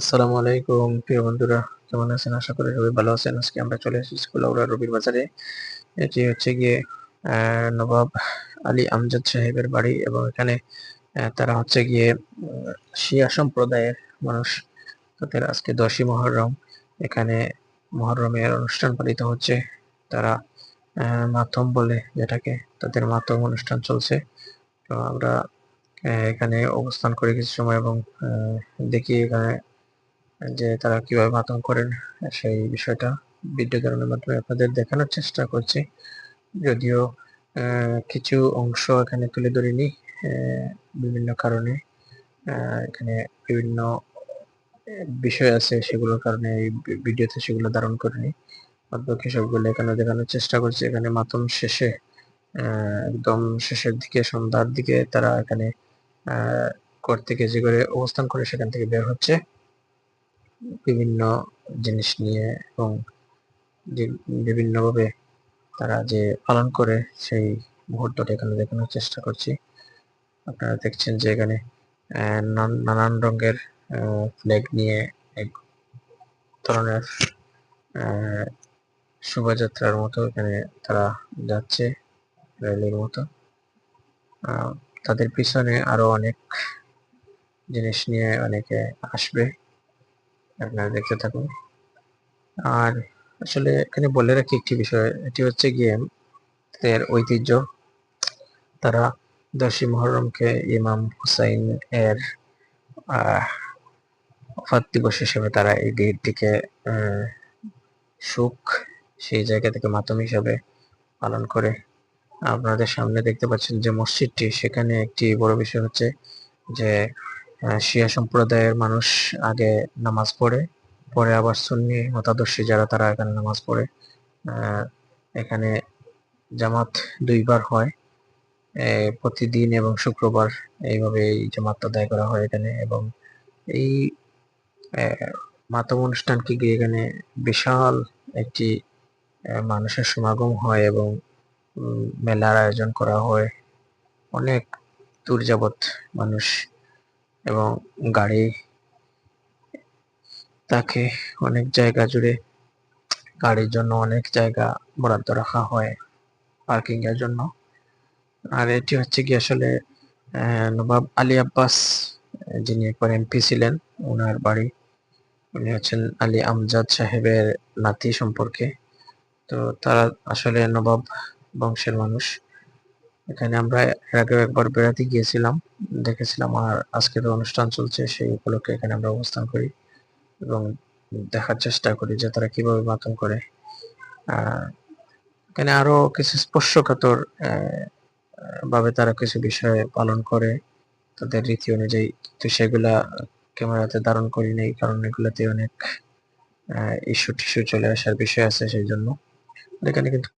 আসসালামু আলাইকুম। প্রিয় বন্ধুরা, কেমন আছেন? আশা করি সবাই ভালো আছেন। আজকে আমরা চলে এসেছি কুলাউড়া রবির বাজারে। এটি হচ্ছে গিয়ে নবাব আলী আমজাদ সাহেবের বাড়ি এবং এখানে তারা হচ্ছে গিয়ে শিয়া সম্প্রদায়ের মানুষ। তাদের আজকে দশই মহরম। এখানে মহরমের অনুষ্ঠান পালিত হচ্ছে। তারা মাতম বলে যেটাকে তাদের মাতম অনুষ্ঠান চলছে। তো আমরা এখানে অবস্থান করে কিছু সময় এবং দেখি এখানে যে তারা কীভাবে মাতম করেন, সেই বিষয়টা ভিডিও ধারণের মাধ্যমে আপনাদের দেখানোর চেষ্টা করছি। যদিও কিছু অংশ এখানে তুলে ধরিনি বিভিন্ন কারণে এখানে বিভিন্ন বিষয় আছে সেগুলোর কারণে এই ভিডিওতে সেগুলো ধারণ করিনি। বাদবাকি সবগুলো এখানে দেখানোর চেষ্টা করছি। এখানে মাতম শেষে একদম শেষের দিকে, সন্ধ্যার দিকে তারা এখানে, আহ থেকে যে করে অবস্থান করে সেখান থেকে বের হচ্ছে। বিভিন্ন জিনিস নিয়ে এবং বিভিন্নভাবে তারা যে পালন করে সেই মুহূর্তটা এখানে দেখানোর চেষ্টা করছি। আপনারা দেখছেন যে এখানে নানান রঙের ফ্ল্যাগ নিয়ে এক ধরনের শোভাযাত্রার মতো এখানে তারা যাচ্ছে র্যালির মতো। তাদের পিছনে আরও অনেক জিনিস নিয়ে অনেকে আসবে। আপনারা দেখতে থাকুন। আর আসলে এখানে বলে রাখি একটি বিষয় এটি হচ্ছে গিয়ে এর ঐতিহ্য। তারা দশই মহরমকে ইমাম হুসাইন এর আহ, দিবস হিসেবে তারা এই আহ, সুখ সেই জায়গা থেকে মাতম হিসাবে পালন করে। আপনাদের সামনে দেখতে পাচ্ছেন যে মসজিদটি সেখানে একটি বড় বিষয় হচ্ছে যে শিয়া সম্প্রদায়ের মানুষ আগে নামাজ পড়ে, পরে আবার সুন্নি মতাদর্শী যারা, তারা এখানে নামাজ পড়ে। এখানে জামাত দুইবার হয় প্রতিদিন এবং শুক্রবার এইভাবে এই জামাত আদায় করা হয় এখানে এবং এই মাতম অনুষ্ঠানকে গিয়ে এখানে বিশাল একটি মানুষের সমাগম হয় এবং মেলার আয়োজন করা হয়। অনেক দূর যাবৎ মানুষ এবং গাড়ি তাকে অনেক জায়গা জুড়ে গাড়ির জন্য অনেক জায়গা বরাদ্দ রাখা হয় পার্কিং এর জন্য। আর এটি হচ্ছে কি আসলে নবাব আলী আব্বাস, যিনি একবার এমপি ছিলেন ওনার বাড়ি। উনি হচ্ছেন আলী আমজাদ সাহেবের নাতি সম্পর্কে। তো তারা আসলে নবাব বংশের মানুষ। এখানে আমরা এর আগেও একবার বেড়াতে গিয়েছিলাম। দেখেছিলাম আর আজকে তো অনুষ্ঠান চলছে, সেই উপলক্ষে এখানে আমরা অবস্থান করি এবং দেখার চেষ্টা করি যে তারা কীভাবে মাতম করে। এখানে আরও কিছু স্পর্শকাতর ভাবে তারা কিছু বিষয় পালন করে। তাদের রীতি অনুযায়ী তো সেগুলা ক্যামেরাতে ধারণ করি নেই, কারণ এগুলাতে অনেক ইস্যু টিস্যু চলে আসার বিষয় আছে সেই জন্য। এখানে কিন্তু